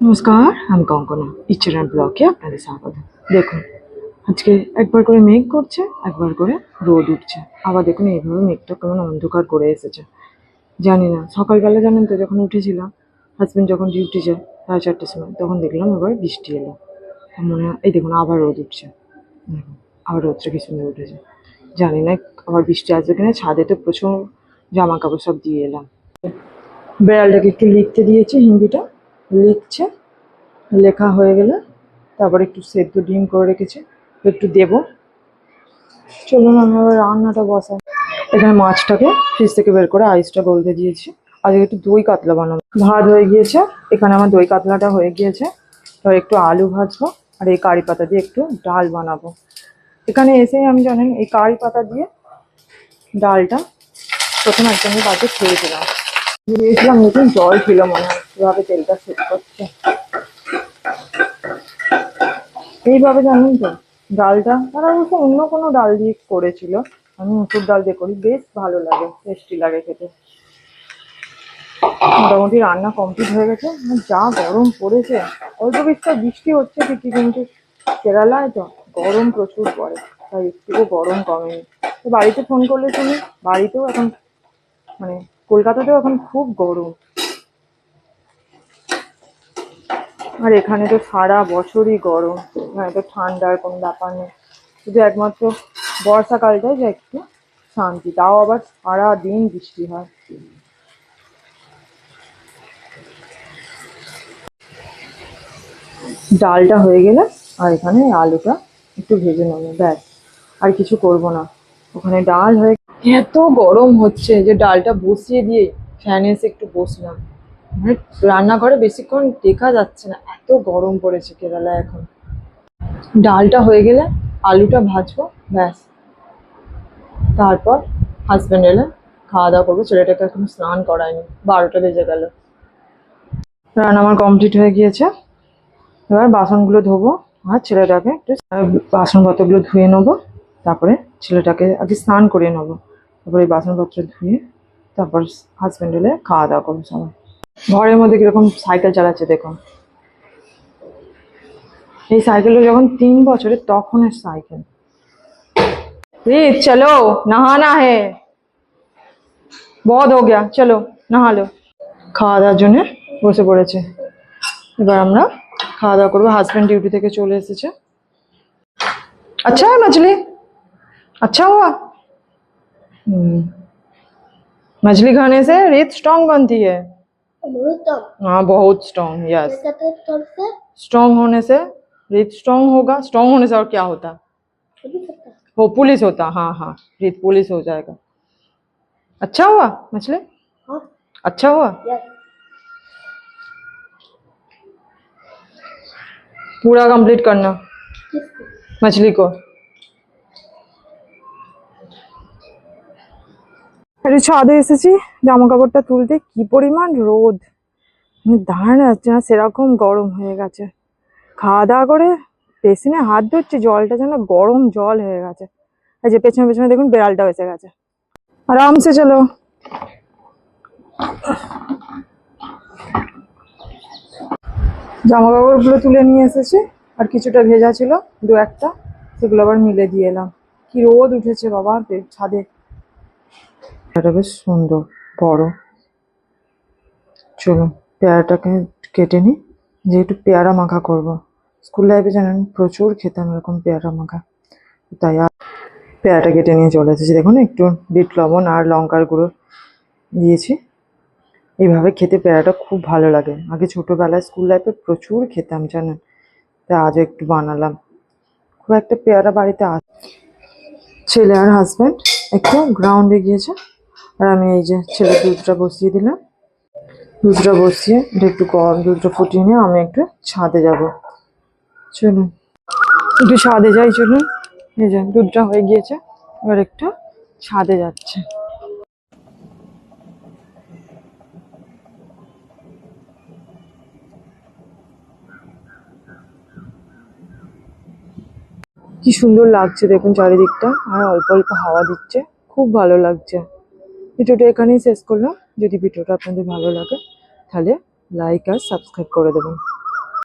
নমস্কার, আমি কঙ্কনা ইচ্ছারান ব্লকে আপনাদের স্বাগত। দেখুন, আজকে একবার করে মেঘ করছে, একবার করে রোদ উঠছে। আবার দেখুন, এইভাবে মেঘটা কেমন অন্ধকার করে এসেছে। জানি না, সকালবেলা জানেন তো, যখন উঠেছিলাম হাজব্যান্ড যখন ডিউটি যায়, সাড়ে চারটের সময়, তখন দেখলাম এবার বৃষ্টি এলো। মনে, এই দেখুন, আবার রোদ উঠছে। আবার রোদটা কি সুন্দর উঠেছে। জানি না, আবার বৃষ্টি আসবে কিনা, ছাদে তো প্রচুর জামা কাপড় সব দিয়ে এলাম। বেড়ালটাকে একটু লিখতে দিয়েছি হিন্দিটা। লিখছে, লেখা হয়ে গেলে তারপরে একটু সেদ্ধ ডিম করে রেখেছে, একটু দেবো। চলুন আমি আবার রান্নাটা বসাই। এখানে মাছটাকে ফ্রিজ থেকে বের করে আইসটা গলতে দিয়েছি। আজকে একটু দই কাতলা বানাবো। ভাত হয়ে গিয়েছে, এখানে আমার দই কাতলাটা হয়ে গিয়েছে। এবার একটু আলু ভাজবো আর এই কারি পাতা দিয়ে একটু ডাল বানাবো। এখানে এসেই আমি জানেন, এই কারি পাতা দিয়ে ডালটা প্রথম একজনের বাড়িতে খেয়েছিলাম দিয়েছিলাম নতুন জল ছিল মনে হয় এভাবে তেলটা সেট করছে। এইভাবে জানেন তো, ডালটা তারা অবশ্য অন্য কোনো ডাল দিয়ে করেছিল। আমি মুসুর ডাল দিয়ে করি, বেশ ভালো লাগে, টেস্টি লাগে খেতে। মোটামুটি রান্না কমপ্লিট হয়ে গেছে যা গরম পড়েছে, অল্প কিছুটা বৃষ্টি হচ্ছে ঠিকই, কিন্তু কেরালায় তো গরম প্রচুর পড়ে, তাই একটুকু গরম কমেনি। তো বাড়িতে ফোন করলে শুনি, বাড়িতেও এখন মানে কলকাতাতেও এখন খুব গরম। আর এখানে তো সারা বছরই গরম। এখানে তো ঠান্ডার কোনো ব্যাপার নেই। শুধু একমাত্র বর্ষাকালটাই যে একটু শান্তি, তাও আবার সারা দিন বৃষ্টি হয়। ডালটা হয়ে গেলে আর এখানে আলুটা একটু ভেজে নেব, ব্যাস। আর কিছু করব না। ওখানে ডাল হয়ে এত গরম হচ্ছে যে ডালটা বসিয়ে দিয়ে ফ্যানে এসে একটু বসলাম। মানে রান্নাঘরে বেশিক্ষণ দেখা যাচ্ছে না, এত গরম পড়েছে কেরালায় এখন। ডালটা হয়ে গেলে আলুটা ভাজবো, ব্যাস। তারপর হাজব্যান্ড এলে খাওয়া দাওয়া করব, ছেলেটাকে এখন স্নান করায়নি, বারোটা বেজে গেল। রান্না আমার কমপ্লিট হয়ে গিয়েছে। এবার বাসনগুলো ধোবো, আর ছেলেটাকে একটু বাসনপত্রগুলো ধুয়ে নেব, তারপরে ছেলেটাকে আগে স্নান করিয়ে নেব। তারপরে এই বাসনপত্র ধুয়ে তারপর হাজব্যান্ড এলে খাওয়া দাওয়া করবো সবাই ঘরের মধ্যে কিরকম সাইকেল চালাচ্ছে দেখুন এই সাইকেলটা যখন তিন বছরের তখনের সাইকেল रीत चलो नहाना है बहुत हो गया चलो नहा लो খাওয়া দাওয়ার জন্য বসে পড়েছে এবার আমরা খাওয়া দাওয়া করবো হাজব্যান্ড ডিউটি থেকে চলে এসেছে আচ্ছা है मछली अच्छा हुआ हम्म, मछली खाने से रीत स्ट्रांग बनती है। हाँ बहुत स्ट्रांग यस स्ट्रांग होने से रीत स्ट्रांग होगा। स्ट्रांग होने से और क्या होता? वो पुलिस होता। हाँ हाँ रीत पुलिस हो जाएगा। अच्छा हुआ मछली? हाँ। अच्छा हुआ? पूरा कंप्लीट करना मछली को। আরে ছাদে এসেছি জামা কাপড়টা তুলতে। কি পরিমাণ রোদ। মানে দাঁড়ানো যাচ্ছে না, সেরকম গরম হয়ে গেছে। খাওয়া দাওয়া করে পেছনে হাত ধরছি, জলটা যেন গরম জল হয়ে গেছে। এই যে পেছনে পেছনে দেখুন, বেড়ালটাও এসে গেছে। আরামসে চলো। জামা কাপড়গুলো তুলে নিয়ে এসেছি, আর কিছুটা ভেজা ছিল, দু একটা, সেগুলো আবার মিলে দিয়ে এলাম। কি রোদ উঠেছে বাবা ছাদে। এটা বেশ সুন্দর, বড়। চলুন পেয়ারাটাকে কেটে নিই। যে একটু পেয়ারা মাখা করব। স্কুল লাইফে জানেন, প্রচুর খেতাম এরকম পেয়ারা মাখা। তাই আর পেয়ারাটা কেটে নিয়ে চলে এসেছি। দেখুন, একটু বিট লবণ আর লঙ্কার গুঁড়ো দিয়েছি। এইভাবে খেতে পেয়ারাটা খুব ভালো লাগে। আগে ছোটোবেলায় স্কুল লাইফে প্রচুর খেতাম, জানেন? তাই আজও একটু বানালাম। খুব একটা পেয়ারা বাড়িতে আস ছেলে আর হাজব্যান্ড একটু গ্রাউন্ডে গিয়েছে। আর আমি এই যে ছেলে দুধটা বসিয়ে দিলাম। দুধটা বসিয়ে এটা একটু গরম দুধটা ফুটিয়ে নিয়ে আমি একটু ছাদে যাব। চলুন। একটু ছাদে যাই, চলুন। এই যে দুধটা হয়ে গিয়েছে, এবার একটু ছাদে যাচ্ছে। কি সুন্দর লাগছে দেখুন চারিদিকটা। আর অল্প অল্প হাওয়া দিচ্ছে। খুব ভালো লাগছে। ভিডিওটা এখানেই শেষ করলাম। যদি ভিডিওটা আপনাদের ভালো লাগে, তাহলে লাইক আর সাবস্ক্রাইব করে দেবেন।